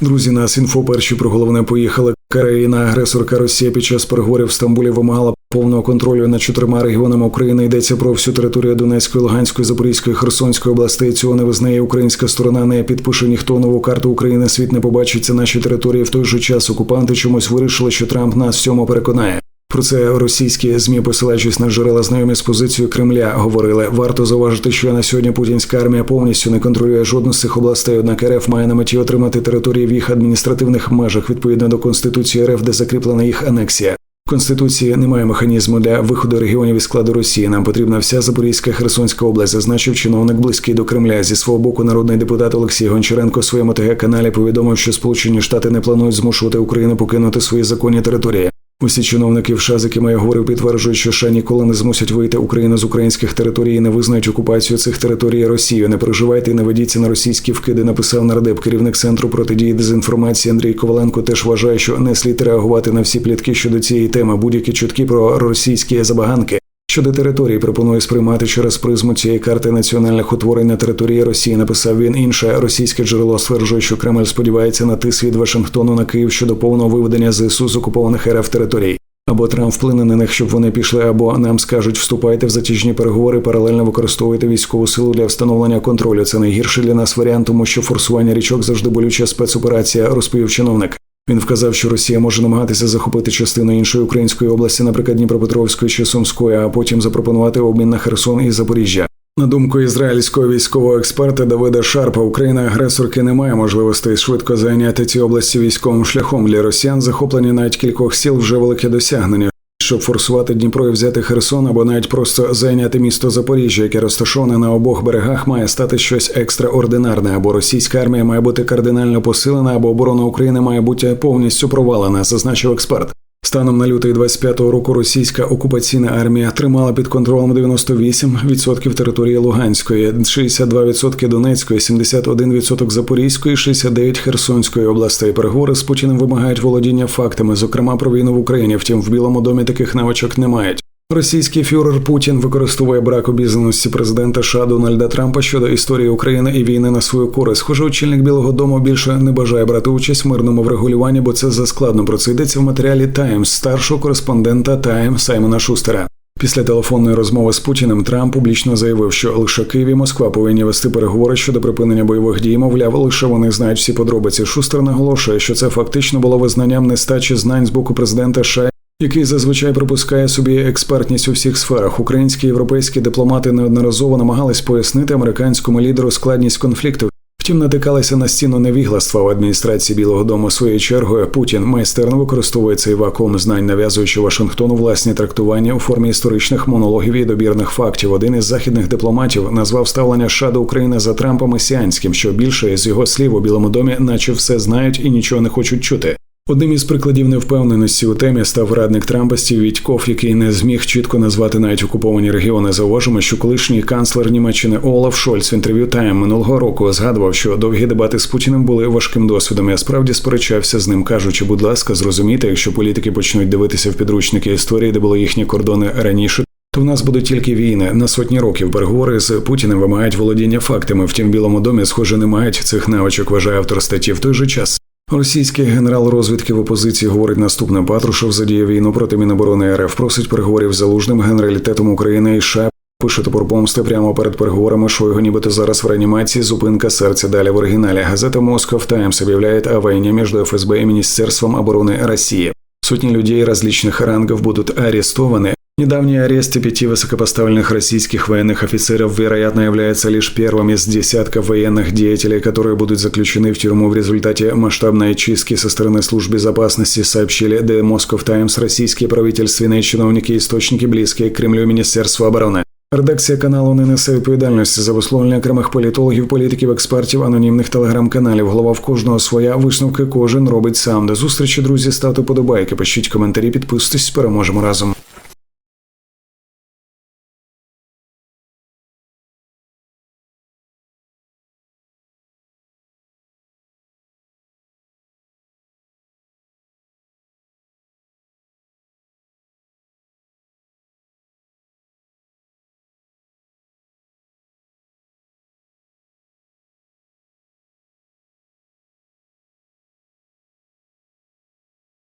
Друзі, нас інфо перші про головне поїхали. Країна-агресорка Росія під час переговорів в Стамбулі вимагала повного контролю над чотирма регіонами України. Йдеться про всю територію Донецької, Луганської, Запорізької, Херсонської областей. Цього не визнає українська сторона. Не підпише ніхто нову карту України. Світ не побачиться. наші території. В той же час окупанти чомусь вирішили, що Трамп нас в цьому переконає. Про це російські змі, посилаючись на джерела знайомі з позицією Кремля, говорили. Варто зауважити, що на сьогодні путінська армія повністю не контролює жодну з цих областей. Однак РФ має на меті отримати території в їх адміністративних межах відповідно до конституції РФ, де закріплена їх анексія. В Конституції немає механізму для виходу регіонів із складу Росії. Нам потрібна вся Запорізька Херсонська область, зазначив чиновник близький до Кремля. Зі свого боку, народний депутат Олексій Гончаренко у своєму ТГ каналі повідомив, що Сполучені Штати не планують змушувати Україну покинути свої законні території. Усі чиновники в США, я говорив, підтверджують, що США ніколи не змусять вийти Україну з українських територій і не визнають окупацію цих територій Росією. Не переживайте і не ведіться на російські вкиди. Написав нардеп, керівник центру протидії дезінформації Андрій Коваленко. Теж вважає, що не слід реагувати на всі плітки щодо цієї теми. Будь-які чутки про російські забаганки. Щодо території пропонує сприймати через призму цієї карти національних утворень на території Росії. Написав він інше російське джерело стверджує, що Кремль сподівається на тиск від Вашингтону на Київ щодо повного виведення ЗСУ з окупованих РФ територій. Або Трамп вплине на них, щоб вони пішли, або нам скажуть, вступайте в затяжні переговори, паралельно використовуйте військову силу для встановлення контролю. Це найгірший для нас варіант, тому що форсування річок завжди болюча спецоперація, розповів чиновник. Він вказав, що Росія може намагатися захопити частину іншої української області, наприклад, Дніпропетровської чи Сумської, а потім запропонувати обмін на Херсон і Запоріжжя. На думку ізраїльського військового експерта Давида Шарпа, Україна агресорки не має можливостей швидко зайняти ці області військовим шляхом для росіян. Захоплення навіть кількох сіл вже велике досягнення. Щоб форсувати Дніпро і взяти Херсон або навіть просто зайняти місто Запоріжжя, яке розташоване на обох берегах, має стати щось екстраординарне, або російська армія має бути кардинально посилена, або оборона України має бути повністю провалена, зазначив експерт. Станом на лютий 25-го року російська окупаційна армія тримала під контролем 98% території Луганської, 62% Донецької, 71% Запорізької, 69% Херсонської областей. Переговори з Путіним вимагають володіння фактами, зокрема про війну в Україні. Втім, в Білому домі таких навичок не мають. Російський фюрер Путін використовує брак обізнаності президента США Дональда Трампа щодо історії України і війни на свою користь. Схоже, очільник Білого Дому більше не бажає брати участь в мирному врегулюванні, бо це заскладно. Про це йдеться в матеріалі Таймс старшого кореспондента Тайм Саймона Шустера. Після телефонної розмови з Путіним Трамп публічно заявив, що лише Київ і Москва повинні вести переговори щодо припинення бойових дій. Мовляв, лише вони знають всі подробиці. Шустер наголошує, що це фактично було визнанням нестачі знань з боку президента США який зазвичай припускає собі експертність у всіх сферах. Українські і європейські дипломати неодноразово намагались пояснити американському лідеру складність конфлікту. Втім, натикалися на стіну невігластва в адміністрації Білого Дому своєю чергою. Путін майстерно використовує цей вакуум знань, нав'язуючи Вашингтону власні трактування у формі історичних монологів і добірних фактів. Один із західних дипломатів назвав ставлення США до України за Трампом месіанським, що більше з його слів у Білому домі, наче все знають і нічого не хочуть чути. Одним із прикладів невпевненості у темі став радник Трампа Стів Вітьков, який не зміг чітко назвати навіть окуповані регіони. Зауважимо, що колишній канцлер Німеччини Олаф Шольц в інтерв'ю Тайм минулого року згадував, що довгі дебати з Путіним були важким досвідом. Я справді сперечався з ним, кажучи, будь ласка, зрозумійте, якщо політики почнуть дивитися в підручники історії, де були їхні кордони раніше. То в нас будуть тільки війни на сотні років. Переговори з Путіним вимагають володіння фактами. Втім, Білому домі, схоже, не мають цих навичок. Вважає автор статті в той же час. Російський генерал розвідки в опозиції говорить наступне Патрушев задіє війну проти Міноборони РФ. Просить переговорів з залужним генералітетом України і США. Пише топор помсти прямо перед переговорами Шойгу, нібито зараз в реанімації зупинка серця. Далі в оригіналі газета Москов Таймс объявляет о войне между ФСБ и Министерством обороны России. Сотни людей различных рангов будут арестованы. Недавние аресты пяти высокопоставленных российских военных офицеров, вероятно, являются лишь первым из десятков военных деятелей, которые будут заключены в тюрьму в результате масштабной чистки со стороны служб безопасности, сообщили The Moscow Times российские правительственные чиновники и источники, близкие к Кремлю Министерства обороны. Редакція каналу не несе відповідальності за висловлення окремих політологів, політиків, експертів, анонімних телеграм-каналів. Голова в кожного своя висновки кожен робить сам. До зустрічі, друзі, ставте подобайки, пишіть коментарі, підписуйтесь, переможемо разом.